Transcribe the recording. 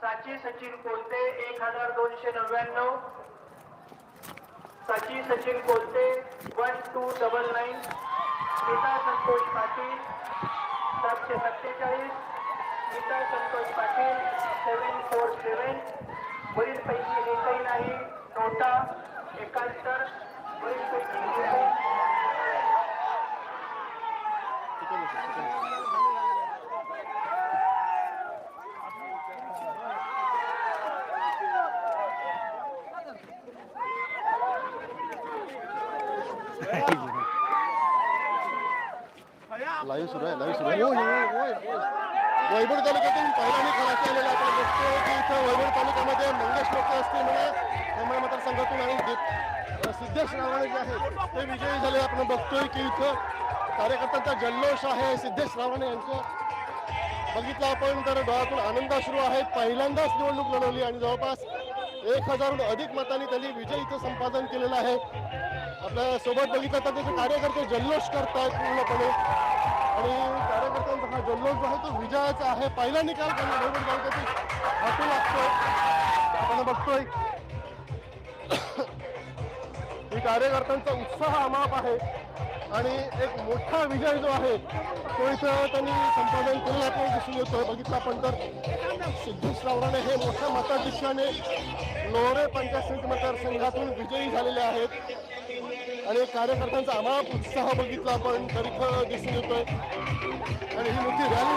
साची सचिन कोलते एक हजार दोनशे नव्याण्णव. साची Sachin Kolte one two double nine Smita Santosh Patil सातशे सत्तेचाळीस. Smita Santosh Patil seven four seven वरीलपैकी एकही नाही नोटा एकाहत्तर. वरीलपैकी एकही लाईव्ह सुरू आहे लाईव्ह सुरू आहे होय, वैभव तालुक्यातून पहिल्याने खलासी आलेला आपण बघतो की इथं वैभव तालुक्यामध्ये मंगेश लोक असतील म्हणा मात्र मतदारसंघातून आणि सिद्धेश रावणे जे आहेत ते विजयी झाले आपण बघतोय की इथं कार्यकर्त्यांचा जल्लोष आहे सिद्धेश रावणे यांचं बघितलं आपण तर डोळ्यातून आनंद सुरू आहेत पहिल्यांदाच निवडणूक लढवली आणि जवळपास एक हजारहून अधिक मतांनी त्यांनी विजय इथं संपादन केलेलं आहे आपल्यासोबत बघितलं तर त्याचे कार्यकर्ते जल्लोष करतायत पूर्णपणे. आणि कार्यकर्त्यांचा हा जल्लोष जो आहे तो विजयाचा आहे. पहिला निकाल त्यांना बरोबर तालुक्यातील हातू लागतोय. आपण बघतोय. कार्यकर्त्यांचा उत्साह अमाप आहे. आणि एक मोठा विजय जो आहे तो इथं त्यांनी संपादन केलेला आपण दिसून येतोय. बघितला आपण तर सिद्धेश रावराणे हे मोठ्या मताधिक्याने लोहरे पंचायत समिती मतदारसंघातून विजयी झालेले आहेत. आणि कार्यकर्त्यांचा अमाप उत्साह बघितला आपण तर इथं दिसून येतोय. आणि ही मोठी रॅली